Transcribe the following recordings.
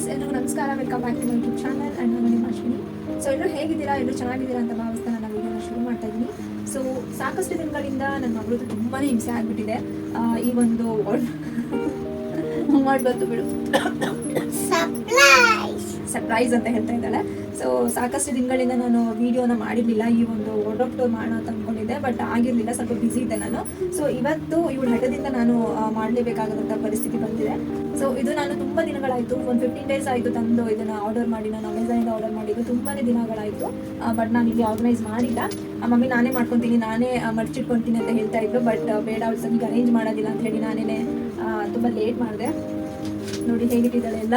Guys ಎಲ್ರಿಗೂ ನಮಸ್ಕಾರ. Welcome back to my YouTube channel and ನಾನು ನಿಮ್ಮ ಅಶ್ವಿನಿ ಸೊ ಎಲ್ಲರೂ ಹೇಗಿದ್ದೀರಾ? ಎಲ್ಲರೂ ಚೆನ್ನಾಗಿದ್ದೀರಾ ಅಂತ ಭಾವಿಸ್ತಾ ನಾನು ವಿಡಿಯೋನ ಶುರು ಮಾಡ್ತಾ ಇದ್ದೀನಿ. ಸೊ ಸಾಕಷ್ಟು ದಿನಗಳಿಂದ ನನ್ನ ಮಗಳದ್ದು ತುಂಬಾ ಹಿಂಸೆ ಆಗಿಬಿಟ್ಟಿದೆ. ಈ ಒಂದು ಮಾಡಬಾರ್ದು ಬಿಡು. ಸರ್ಪ್ರೈಸ್ ಸರ್ಪ್ರೈಸ್ ಅಂತ ಹೇಳ್ತಾ ಇದ್ದಾಳೆ. ಸೊ ಸಾಕಷ್ಟು ದಿನಗಳಿಂದ ನಾನು ವೀಡಿಯೋನ ಮಾಡಿರಲಿಲ್ಲ, ಈ ಒಂದು ವಾರ್ಡ್ರೋಬ್ ಟೂರ್ ಮಾಡೋಣ ಅಂತ ಅಂದ್ಕೊಂಡಿದ್ದೆ ಬಟ್ ಆಗಿರಲಿಲ್ಲ, ಸ್ವಲ್ಪ ಬ್ಯುಸಿ ಇದ್ದೆ ನಾನು. ಸೊ ಇವತ್ತು ಇವಳ ಹಠದಿಂದ ನಾನು ಮಾಡಲೇಬೇಕಾಗದಂಥ ಪರಿಸ್ಥಿತಿ ಬಂದಿದೆ. ಸೊ ಇದು ನಾನು ತುಂಬ ದಿನಗಳಾಯಿತು, ಒಂದು ಫಿಫ್ಟೀನ್ ಡೇಸ್ ಆಯಿತು ತಂದು ಇದನ್ನು ಆರ್ಡರ್ ಮಾಡಿ, ನಾನು ಅಮೆಝಾನಿಂದ ಆರ್ಡರ್ ಮಾಡಿದ್ದು ತುಂಬಾ ದಿನಗಳಾಯಿತು ಬಟ್ ನಾನು ಇಲ್ಲಿ ಆರ್ಗನೈಸ್ ಮಾಡಿಲ್ಲ. ಮಮ್ಮಿ ನಾನೇ ಮಾಡ್ಕೊತೀನಿ, ನಾನೇ ಮರ್ಚಿಟ್ಕೊತೀನಿ ಅಂತ ಹೇಳ್ತಾ ಇದ್ರು ಬಟ್ ಬೇಡ ಅವ್ರ ಸಹ ಅರೇಂಜ್ ಮಾಡೋದಿಲ್ಲ ಅಂತ ಹೇಳಿ ನಾನೇ ತುಂಬ ಲೇಟ್ ಮಾಡಿದೆ. ನೋಡಿ ಹೇಗಿಟ್ಟಿದ್ದಾಳೆ ಎಲ್ಲ.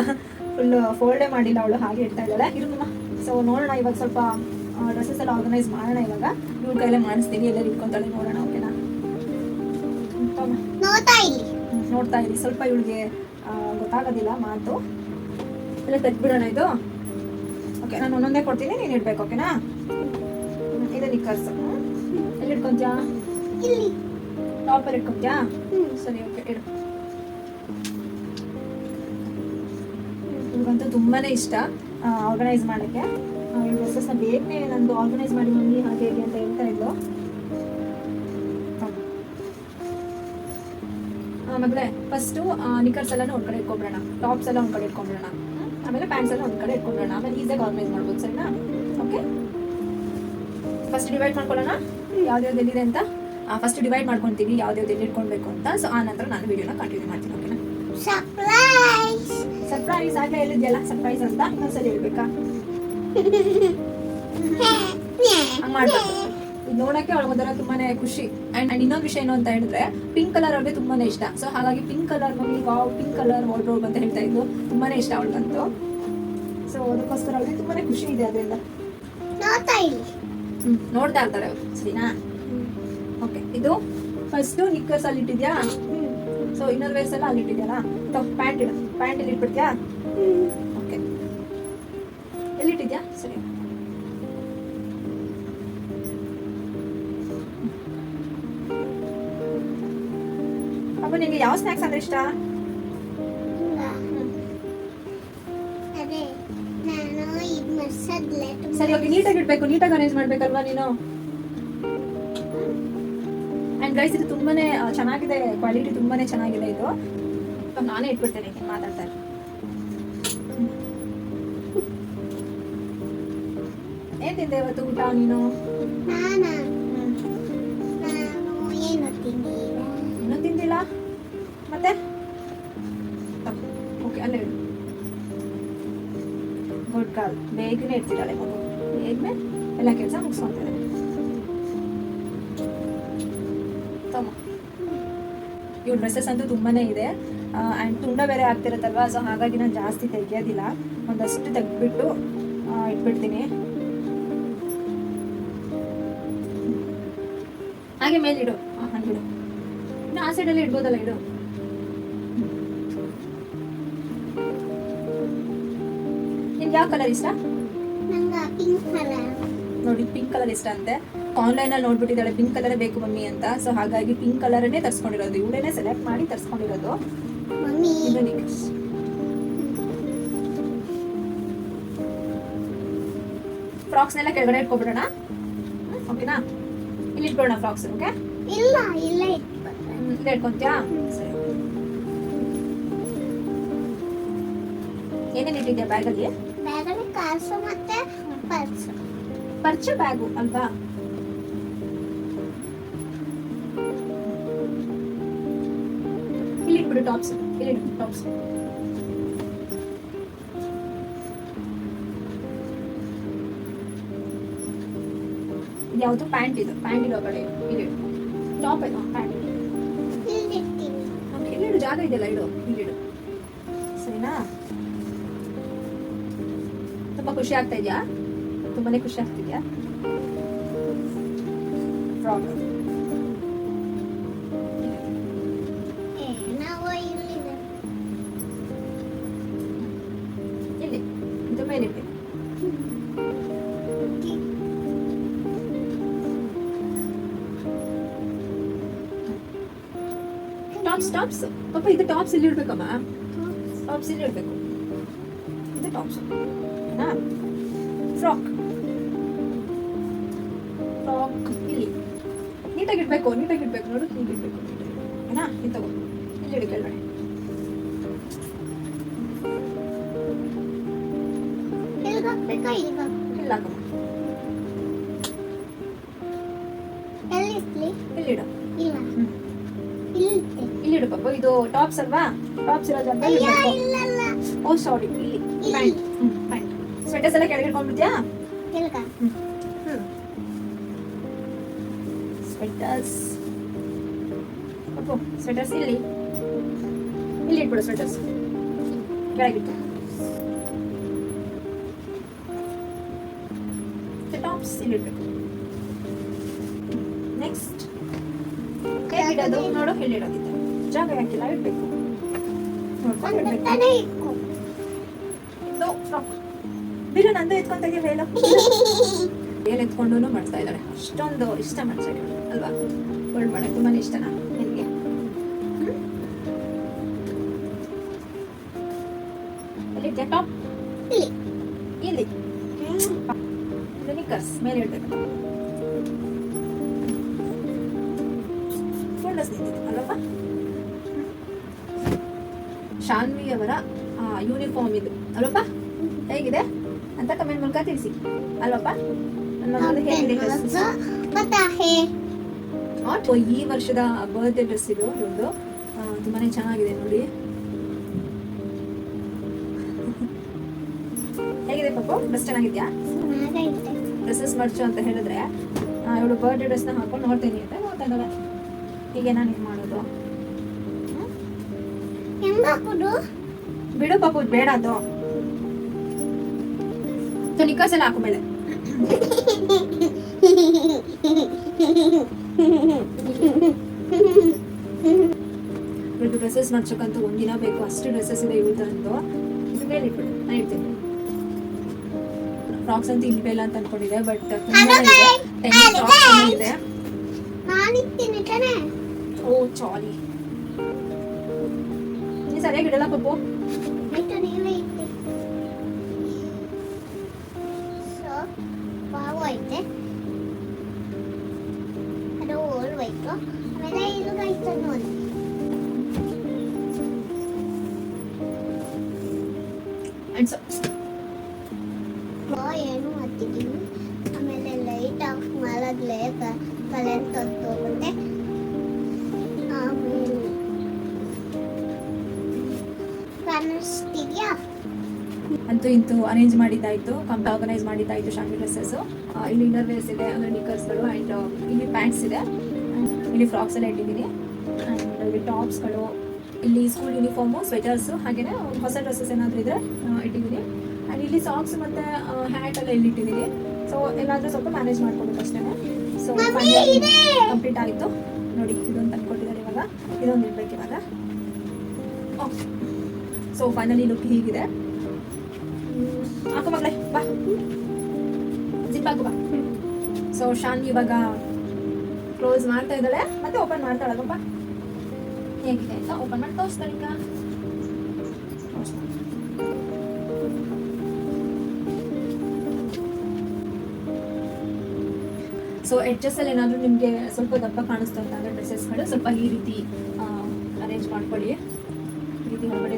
ಫುಲ್ ಫೋಲ್ಡೇ ಮಾಡಿಲ್ಲ ಅವಳು, ಹಾಗೆ ಇಡ್ತಾ ಇದ್ದಾಳೆ. ಇರುಮ್ಮ ಸೊ ನೋಡೋಣ ಇವಾಗ ಸ್ವಲ್ಪ ಡ್ರೆಸ್ಸಸ್ ಎಲ್ಲ ಆರ್ಗನೈಸ್ ಮಾಡೋಣ ಇವಾಗ. ಇವ್ರ ಕೈಲೇ ಮಾಡಿಸ್ತೀನಿ ಎಲ್ಲರೂ ಇಟ್ಕೊಂತಾಳೆ ನೋಡೋಣ ಓಕೆನಾ? ನೋಡ್ತಾ ಇರಿ. ಸ್ವಲ್ಪ ಇವಳಿಗೆ ಗೊತ್ತಾಗೋದಿಲ್ಲ ಮಾತು. ಎಲ್ಲ ತೆಗ್ದ್ಬಿಡೋಣ ಇದು. ಓಕೆ ನಾನು ಒಂದೊಂದೇ ಕೊಡ್ತೀನಿ ನೀನು ಇಡ್ಬೇಕು ಓಕೆನಾ? ಇದೆ ನಿಕ್ಕರ್ಸ್ ಎಲ್ಲಿ ಇಟ್ಕೊಂತ್ಯಾ? ಟಾಪಲ್ಲಿ ಇಟ್ಕೊಂತ್ಯಾ? ಸರಿ ಓಕೆ ಇಡು. ಇವಾಗಂತೂ ತುಂಬಾನೇ ಇಷ್ಟ. ಆರ್ಗನೈಸ್ ಮಾಡೋಕ್ಕೆ ಈ ಡ್ರೆಸ್ಸಸ್ನ ಬೇಗನೆ ನಂದು ಆರ್ಗನೈಸ್ ಮಾಡಿ ಮಮ್ಮಿ ಹಾಗೆ ಹೇಗೆ ಅಂತ ಹೇಳ್ತಾ ಇದ್ಲು. ಮಗಳೇ ಫಸ್ಟು ನಿಕರ್ಸ್ ಎಲ್ಲ ಒಂದು ಕಡೆ ಇಟ್ಕೊಂಡ್ಬಿಡೋಣ. ಟಾಪ್ಸ್ ಎಲ್ಲ ಒಂದು ಕಡೆ ಇಟ್ಕೊಂಡ್ಬಿಡೋಣ? ಆಮೇಲೆ ಪ್ಯಾಂಟ್ಸ್ ಎಲ್ಲ ಒಂದು ಕಡೆ ಇಟ್ಕೊಂಡ್ಬಿಡೋಣ. ಆಮೇಲೆ ಈಸಿಯಾಗಿ ಆರ್ಗನೈಸ್ ಮಾಡ್ಬೋದು, ಸರಿನಾ? ಓಕೆ ಫಸ್ಟ್ ಡಿವೈಡ್ ಮಾಡ್ಕೊಳ್ಳೋಣ. ಯಾವ್ದ್ಯಾವ್ದು ಎಲ್ಲಿದೆ ಅಂತ? ಫಸ್ಟ್ ಡಿವೈಡ್ ಮಾಡ್ಕೊತೀವಿ ಯಾವ್ದ್ಯಾವ್ದು ಎಲ್ಲಿ ಇಟ್ಕೊಳ್ಬೇಕು ಅಂತ. ಸೊ ಆ ನಂತರ ನಾನು ವಿಡಿಯೋನ ಕಂಟಿನ್ಯೂ ಮಾಡ್ತೀನಿ ಓಕೆನಾ ಸರ್ಪ್ರೈಸ್ ಸರ್ಪ್ರೈಸ್ ಆಗಲೇ ಹೇಳಿದ್ಯಲ್ಲ ಸರ್ಪ್ರೈಸ್ ಅಂತ? ಇನ್ನೊಂದ್ಸಲ ಹೇಳ್ಬೇಕಾ? ಹಂಗ್ ಮಾಡ್ಬಾರ್ದು ಇದು ನೋಡಕ್ಕೆ ಅವಳ ಮೊದಲ ತುಂಬಾನೇ ಖುಷಿ. ಅಂಡ್ ಅಂಡ್ ಇನ್ನೊಂದು ವಿಷಯ ಏನು ಅಂತ ಹೇಳಿದ್ರೆ ಪಿಂಕ್ ಕಲರ್ ಅವ್ರಿಗೆ ತುಂಬಾನೇ ಇಷ್ಟ. ಸೊ ಹಾಗಾಗಿ pink colour mummy wow pink colour wardrobe ಅಂತ ಹೇಳ್ತಾ ಇದ್ಲು ತುಂಬಾನೇ ಇಷ್ಟ ಅವಳಿಗಂತೂ. ಸೊ ಅದಕ್ಕೋಸ್ಕರ ಅವ್ರಿಗೆ ತುಂಬಾನೇ ಖುಷಿ ಇದೆ ಅದರಿಂದ. ಹ್ಮ್ ನೋಡ್ತಾ ಇರ್ತಾರೆ ಸರಿನಾ? ಓಕೆ ಇದು ಫಸ್ಟ್ ನಿಕ್ಕರ್ಸ್ ಅಲ್ಲಿ ಇಟ್ಟಿದ್ಯಾ? ಸೊ ಇನ್ನರ್ ವೇರ್ಸ್ ಎಲ್ಲ ಅಲ್ಲಿ ಇಟ್ಟಿದ್ಯಲ್ಲ? ಪ್ಯಾಂಟ್ ಇಡು. ಪ್ಯಾಂಟ್ ಇಲ್ಲಿ ಇಟ್ಬಿಡ್ತೀಯಾ? ಓಕೆ ಎಲ್ಲಿಟ್ಟಿದ್ಯಾ? ಸರಿ. ಅಪ್ಪ ನಿಂಗೆ ಯಾವ ಸ್ನ್ಯಾಕ್ಸ್ ಅಂದ್ರೆ ಇಷ್ಟ? ಸರಿ ಓಕೆ ನೀಟಾಗಿ ಇಡ್ಬೇಕು. ನೀಟಾಗಿ ಅರೇಂಜ್ ಮಾಡ್ಬೇಕಲ್ವಾ ನೀನು? ಅಂಡ್ ಗೈಸ್ ಇದು ತುಂಬಾನೇ ಚೆನ್ನಾಗಿದೆ ಕ್ವಾಲಿಟಿ ತುಂಬಾನೇ ಚೆನ್ನಾಗಿದೆ ಇದು. ನಾನೇ ಇಟ್ಬಿಡ್ತೇನೆ ಮಾತಾಡ್ತಾ. ಏನ್ ತಿಂದೆ ಇವತ್ತು ಊಟ ನೀನು? ಇನ್ನೂ ತಿಂದಿಲ್ಲ? ಮತ್ತೆ? ಓಕೆ ಅಲ್ಲೇ ಗುಡ್ ಕಾಲ್ ಬೇಗನೆ ಮಗು. ಬೇಗನೆ ಎಲ್ಲ ಕೆಲಸ ಮುಗಿಸ್ಕೊಂತಿದೆ ಇವ್ ಡ್ರೆಸ್ಸಸ್ ಅಂತೂ ತುಂಬಾ ಇದೆ. ಆ್ಯಂಡ್ ತುಂಬ ಬೇರೆ ಆಗ್ತಿರುತ್ತಲ್ವಾ? ಸೊ ಹಾಗಾಗಿ ನಾನು ಜಾಸ್ತಿ ತೆಗಿಯೋದಿಲ್ಲ. ಒಂದಷ್ಟು ತೆಗೆದ್ಬಿಟ್ಟು ಇಟ್ಬಿಡ್ತೀನಿ. ಹಾಗೆ ಮೇಲೆ ಇಡು. ಹಾಂ ಹಾಗೆ ಇಡು. ಇನ್ನು ಆ ಸೈಡಲ್ಲಿ ಇಡ್ಬೋದಲ್ಲ ಇಡು. ನಿಮ್ಗೆ ಯಾವ ಕಲರ್ ಇಷ್ಟ? ನೋಡಿ ಪಿಂಕ್ ಕಲರ್ ಇಷ್ಟ ಅಂತೆ. ಆನ್ಲೈನ್ ಅಲ್ಲಿ ನೋಡ್ಬಿಟ್ಟಿದ್ದಾಳೆ ಪಿಂಕ್ ಕಲರ್ ಬೇಕು ಮಮ್ಮಿ ಅಂತ. ಸೊ ಹಾಗಾಗಿ ಪಿಂಕ್ ಕಲರನ್ನೇ ತರ್ಸ್ಕೊಂಡಿರೋದು. ಇವಳೇನೆ ಸೆಲೆಕ್ಟ್ ಮಾಡಿ ತರ್ಸ್ಕೊಂಡಿರೋದು. ಫ್ರಾಕ್ಸ್ನೆಲ್ಲ ಕೆಳಗಡೆ ಇಟ್ಕೊಬಿಡೋಣ. ಓಕೆನಾ ಇಲ್ಲಿ ಇಟ್ಕೊಳ್ಳೋಣ ಫ್ರಾಕ್ಸ್ ಓಕೆ ಇಲ್ಲ ಇಲ್ಲ ಇಲ್ಲಿ ಇಟ್ಕೊಂತ್ಯಾ? ಸರಿ. ಏನೇನು ಇಟ್ಟಿದ್ಯಾ ಬ್ಯಾಗಲ್ಲಿ ಬ್ಯಾಗಲ್ಲಿ ಕಾಸು ಮತ್ತೆ ಪರ್ಸು ಪರ್ಚ ಬ್ಯಾಗು ಅಲ್ವಾ? ಇಲ್ಲಿ ಇಟ್ಬಿಡು ಟಾಪ್ಸ್ ಇಲ್ಲಿ ಇಡು ಟಾಪ್ಸ್ ಯಾವುದು ಪ್ಯಾಂಟ್ ಇದು ಪ್ಯಾಂಟ್ ಇರೋ ಕಡೆ ಇಲ್ಲಿ ಟಾಪ್ ಇದು ಪ್ಯಾಂಟ್ ಇಲ್ಲಿ ಇಡ್ತೀನಿ ಓಕೆ ಇಲ್ಲಿಡು ಜಾಗ ಇದೆಯಲ್ಲ ಇಡು ಇಲ್ಲಿಡು ಸರಿನಾ ತುಂಬಾ ಖುಷಿ ಆಗ್ತಾ ಇದೆಯಾ ತುಂಬಾನೇ ಖುಷಿ ಆಗ್ತಿದ್ಯಾ ಫ್ರಾಕ್ ಟಾಪ್ಸ್ ಟಾಪ್ಸ್ ಪಾಪ ಇದು ಟಾಪ್ಸ್ ಇಲ್ಲಿ ಇಡ್ಬೇಕಮ್ಮ ಟಾಪ್ಸ್ ಇಲ್ಲಿ ಇಡ್ಬೇಕು ಟಾಪ್ಸ್ ಓಕೆನಾ ಫ್ರಾಕ್ ಫ್ರಾಕ್ ಇಲ್ಲಿ ನೀಟಾಗಿ ಇಡಬೇಕು ನೀಟಾಗಿ ಇಡಬೇಕು ನೋಡು ಹೀಗೆ ಇಡಬೇಕು ಓಕೆನಾ ಇದು ತಗೋ ಇಲ್ಲಿ ಇಡು ಕೆಳಗಡೆ ಇಲ್ಲಿಗೆ ಹಾಕ್ಬೇಕಾ ಇಲ್ಲಿಗೆ ಹಾಕ್ಬೇಕಾ? ಇಲ್ಲ ಹಾಕಮ್ಮ ಎಲ್ಲಿ ಇಡ್ಲಿ? ಇಲ್ಲಿಡು ಇಲ್ಲ ಹ್ಮ್. ಇಲ್ಲಿ ಇಡ್ತೆ. ಇಲ್ಲಿಡು ಪಾಪ ಇದು ಟಾಪ್ಸ್ ಅಲ್ವಾ? ಟಾಪ್ಸ್ ಇರೋ ಇಡಬೇಕು ಇಲ್ಲಲ್ಲ ಓ ಸಾರಿ ಇಲ್ಲಿ. ಪ್ಯಾಂಟ್ ಪ್ಯಾಂಟ್ ಸ್ವೆಟರ್ಸ್ ಎಲ್ಲ ಕೆಳಗೆ ಇಟ್ಕೊಂಡ್ಬಿಡ್ತೀಯಾ? ಸ್ವೆಟರ್ಸ್ ಅಪ್ಪು ಸ್ವೆಟರ್ಸ್ ಇಲ್ಲಿ. ಇಲ್ಲಿ ಇಟ್ಬಿಡು ಸ್ವೆಟರ್ಸ್ ಕೆಳಗಿಟ್ಟು ಟಾಪ್ಸ್ ಇಲ್ಲಿ ಇಡ್ಬೇಕು. ನೆಕ್ಸ್ಟ್ ಹೇಗಿಡೋದು ನೋಡು ಇಲ್ಲಿ ಇಡೋದಿದೆ. ಜಾಗ ಯಾಕಿಲ್ಲ ಇಡ್ಬೇಕು ನೋಡ್ಕೊಂಡು ಇಡ್ಬೇಕು ಬಿರು ನಂದು ಎತ್ಕೊಂತ ಎಲ್ಲ ಬೇರೆ ಎತ್ಕೊಂಡು ಮಾಡ್ತಾ ಇದ್ದಾಳೆ ಅಷ್ಟೊಂದು ಇಷ್ಟ ಮಾಡ್ತಾ ಇದ್ದಾಳೆ ಅಲ್ವಾ ಒಳ್ಳೆ ಮಾಡೋಕೆ ತುಂಬಾ ಇಷ್ಟನಾ ನಿನಗೆ ಎಲ್ಲಿದ್ಯಾ ಟಾಪ್ ಇಲ್ಲಿ ಇಲ್ಲಿ ನಿಕ್ಕರ್ಸ್ ಮೇಲೆ ಇಡ್ಬೇಕು ಶಾನ್ವಿ ಅವರ ಯೂನಿಫಾರ್ಮ್ ಇದು. ಅಲ್ವಪ್ಪ ಹೇಗಿದೆ? ಅಂತ ಕಮೆಂಟ್ ಮೂಲಕ ತಿಳಿಸಿ. ಅಲ್ವಪ್ಪ ಆಟ್ ಈ ವರ್ಷದ ಬರ್ತ್ಡೇ ಡ್ರೆಸ್ ಇದು ಒಂದು ತುಂಬಾನೇ ಚೆನ್ನಾಗಿದೆ ನೋಡಿ. ಹೇಗಿದೆ ಪಾಪು ಡ್ರೆಸ್ ಚೆನ್ನಾಗಿದ್ಯಾ? ಡ್ರೆಸ್ಸಸ್ ಮರ್ಚು ಅಂತ ಹೇಳಿದ್ರೆ ಇವಳು ಬರ್ತ್ಡೇ ಡ್ರೆಸ್ನ ಹಾಕೊಂಡು ನೋಡ್ತೀನಿ ಅಂತ ನೋಡ್ತಾ ಇದ್ದಾಳೆ. ಹೀಗೆ ನಾನು ಇದು ಮಾಡೋದು. ಬಿಡು ಪಾಪು ಬೇಡ ಅದು ಸೊ ನಿಕ್ಕರ್ಸ್ ಎಲ್ಲ ಹಾಕು ಮೇಲೆ ಇವತ್ತು ಡ್ರೆಸ್ಸಸ್ ಮರ್ಚಕ್ಕಂತೂ ಒಂದಿನ ಬೇಕು ಅಷ್ಟು ಡ್ರೆಸ್ಸಸ್ ಇದೆ ಇವತ್ತಂದು ಇದು ಮೇಲೆ ಇಟ್ಬಿಡು ನಾನು ಇಡ್ತೀನಿ. ಫ್ರಾಕ್ಸ್ ಅಂತ ಇಲ್ವೇ ಇಲ್ಲ ಅಂತ ಅನ್ಕೊಂಡಿದ್ದೆ ಬಟ್ Hello ಇದೆ. guys. ಇದೆ ಓ ಚಾಲಿ ಸರಿಯಾಗಿ ಇಡಲ್ಲ ಪಪ್ಪು. ಆಯ್ತು ನೀವೇ ಇಕ್ತಿ ಸೊ ಬಾವು ಐತೆ. ಅದು ಓಲ್ವೈತು ಆಮೇಲೆ ಇಲ್ಲಿಗೈತೆ ನೋಡಿ. ಅಂಡ್ ಸೊ ಬಾ ಏನು ಹತ್ತಿದ್ದೀನಿ ಆಮೇಲೆ ಲೈಟ್ ಆಫ್ ಮಾಡದ್ಲೇ ಕಲೆಂಟ್ ಕಾಣಿಸ್ತಿದ್ಯಾ? ಅಂತೂ ಇಂತೂ ಅರೇಂಜ್ ಮಾಡಿದ್ದಾಯ್ತು ಕಂಪ್ ಆರ್ಗನೈಸ್ ಮಾಡಿದ್ದಾಯ್ತು ಶಾಮಿ ಡ್ರೆಸ್ಸಸ್ ಇಲ್ಲಿ ಇನ್ನರ್ ವೇರ್ಸ್ ಇದೆ ಅಂದ್ರೆ ನಿಕ್ಕರ್ಸ್ಗಳು ಆ್ಯಂಡ್ ಇಲ್ಲಿ ಪ್ಯಾಂಟ್ಸ್ ಇದೆ. ಇಲ್ಲಿ ಫ್ರಾಕ್ಸ್ ಎಲ್ಲ ಇಟ್ಟಿದ್ದೀನಿ. ಆ್ಯಂಡ್ ಇಲ್ಲಿ ಟಾಪ್ಸ್ಗಳು ಇಲ್ಲಿ ಸ್ಕೂಲ್ ಯೂನಿಫಾರ್ಮು ಸ್ವೆಟರ್ಸು ಹಾಗೆಯೇ ಹೊಸ ಡ್ರೆಸ್ಸಸ್ ಏನಾದರೂ ಇದ್ರೆ ಇಟ್ಟಿದ್ದೀನಿ. ಆ್ಯಂಡ್ ಇಲ್ಲಿ ಸಾಕ್ಸ್ ಮತ್ತು ಹ್ಯಾಟ್ ಎಲ್ಲ ಇಲ್ಲಿ ಇಟ್ಟಿದ್ದೀನಿ. ಸೊ ಎಲ್ಲಾದರೂ ಸ್ವಲ್ಪ ಮ್ಯಾನೇಜ್ ಮಾಡ್ಕೊಬೇಕು ಅಷ್ಟೇ. ಸೊ. ಕಂಪ್ಲೀಟ್ ಆಯಿತು. ನೋಡಿ ಇದೊಂದು ತಂದ್ಕೊಟ್ಟಿದ್ದಾರೆ ಇವಾಗ. ಇದೊಂದು ಇರ್ಬೇಕು ಇವಾಗ. ಓಕೆ ಸೊ ಫೈನಲಿ ಲುಕ್ ಹೀಗಿದೆ ಮಗಳೇ ಬಾ ಜಿಪ್ ಹಾಕು ಬಾ ಸೊ ಶಾನ್ ಇವಾಗ ಕ್ಲೋಸ್ ಮಾಡ್ತಾ ಇದ್ದಾಳೆ. ಮತ್ತೆ ಓಪನ್ ಮಾಡ್ತಾಳಗಪ್ಪ ಹೇಗಿದೆ ಅಂತ ಓಪನ್ ಮಾಡಿ ತೋರಿಸ್ತಾಳೆ ಈಗ. ಸೊ ಎಡ್ಜಸ್ ಅಲ್ಲಿ ಏನಾದರೂ ನಿಮಗೆ ಸ್ವಲ್ಪ ದಪ್ಪ ಕಾಣಿಸ್ತಾ ಇದ್ದಾಗ ಡ್ರೆಸ್ಸಸ್ಗಳು ಸ್ವಲ್ಪ ಈ ರೀತಿ ಅರೇಂಜ್ ಮಾಡ್ಕೊಳ್ಳಿ. ಈ ರೀತಿ ಹೊರಗಡೆ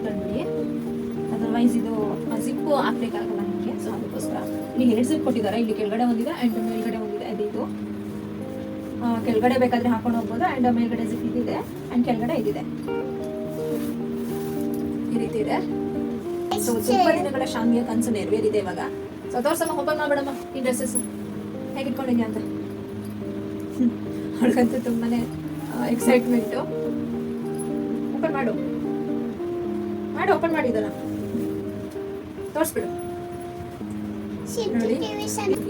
ಅದರ್ವೈಸ್ ಇದು ಜಿಪ್ಪು ಹಾಕ್ಬೇಕಾಗಲ್ಲ ನಿಮಗೆ. ಸೊ ಅದಕ್ಕೋಸ್ಕರ ಇಲ್ಲಿ ಎರಡು ಜಿಪ್ ಕೊಟ್ಟಿದ್ದಾರೆ. ಇಲ್ಲಿ ಕೆಳಗಡೆ ಒಂದಿದೆ ಆ್ಯಂಡ್ ಮೇಲ್ಗಡೆ ಒಂದಿದೆ. ಇದು. ಕೆಳಗಡೆ ಬೇಕಾದ್ರೆ ಹಾಕೊಂಡು ಹೋಗ್ಬೋದು ಆ್ಯಂಡ್ ಮೇಲ್ಗಡೆ ಜಿಪ್ ಇದಿದೆ ಆ್ಯಂಡ್ ಕೆಳಗಡೆ ಇದಿದೆ. ಈ ರೀತಿ ಇದೆ. ಸೊ ತುಂಬ ದಿನಗಳ ಶಾಮಿಯ ಕನಸು ನೆರವೇರಿದೆ ಇವಾಗ. ಸೊ ತೋರ್ಸಮ್ಮ ಓಪನ್ ಮಾಡ್ಬೇಡಮ್ಮ ಈ ಡ್ರೆಸ್ಸಸ್ ಹೇಗೆ ಇಟ್ಕೊಂಡಿದ್ಯಾ ಅಂತ. ಅವಳಿಗಂತೂ ತುಂಬಾನೇ ಎಕ್ಸೈಟ್ಮೆಂಟು ಓಪನ್ ಮಾಡು. ಮಾಡು ಓಪನ್ ಮಾಡಿದಾರ ತೋರಿಸ್ಬಿಡು. ನೋಡಿ.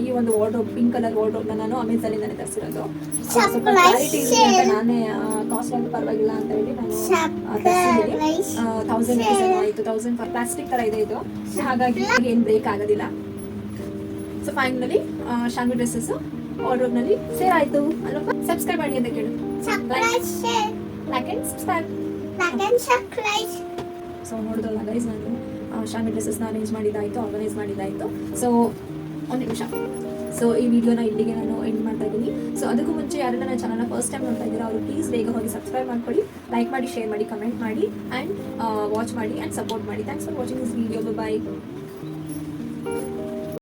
ಈ ಒಂದು ವಾರ್ಡ್ರೋಬ್ ಪಿಂಕ್ ಕಲರ್ ವಾರ್ಡ್ರೋಬ್ನ ನಾನು ಅಮೆಝಾನ್ ಇಂದಾನೆ ತರಿಸಿರೋದು. ಸ್ವಲ್ಪ ಕ್ಲಾರಿಟಿ ಅಂತ ನಾನೇ ಕಾಸ್ಟ್ ಆಗಿ ಪರವಾಗಿಲ್ಲ ಅಂತ ಹೇಳಿ ನಾನು ತೌಸಂಡ್ ಆಯಿತು ತೌಸಂಡ್ ಪ್ಲಾಸ್ಟಿಕ್ ತರ ಇದೆ ಇದು. ಹಾಗಾಗಿ ಏನು ಬ್ರೇಕ್ ಆಗೋದಿಲ್ಲ. ಸೊ ಫೈನಲಿ ಶಾಂಗು ಡ್ರೆಸ್ಸಸ್ನಲ್ಲಿ ಸೇರ್ ಆಯ್ತು ಅಲ್ವಾ ಸಬ್ಸ್ಕ್ರೈಬ್ ಮಾಡಿ ಅಂತ ಕೇಳು. ಲೈಕ್ ಅಂಡ್ ಸಬ್ಸ್ಕ್ರೈಬ್ ಸೊ ನೋಡಿದ್ರಲ್ಲ ಗೈಸ್ ನಾನು ಶಾಮಿ ಡ್ರೆಸ್ಸಸ್ನ ಅರೇಂಜ್ ಮಾಡಿದ್ದಾಯಿತು ಆರ್ಗನೈಸ್ ಮಾಡಿದ್ದಾಯಿತು. ಸೊ ಒಂದು ನಿಮಿಷ. ಸೊ ಈ ವಿಡಿಯೋನ ಇಲ್ಲಿಗೆ ನಾನು ಎಂಡ್ ಮಾಡ್ತಾ ಇದ್ದೀನಿ. ಸೊ ಅದಕ್ಕೂ ಮುಂಚೆ ಯಾರೆಲ್ಲ ನನ್ನ ಚಾನಲ್ನ ಫಸ್ಟ್ ಟೈಮ್ ನೋಡ್ತಾ ಇದ್ದೀರಾ, ಅವರು ಪ್ಲೀಸ್ ಬೇಗ ಹೋಗಿ ಸಬ್ಸ್ಕ್ರೈಬ್ ಮಾಡ್ಕೊಳ್ಳಿ ಲೈಕ್ ಮಾಡಿ ಶೇರ್ ಮಾಡಿ ಕಮೆಂಟ್ ಮಾಡಿ ಆ್ಯಂಡ್ ವಾಚ್ ಮಾಡಿ ಆ್ಯಂಡ್ ಸಪೋರ್ಟ್ ಮಾಡಿ. Thanks for watching this video bye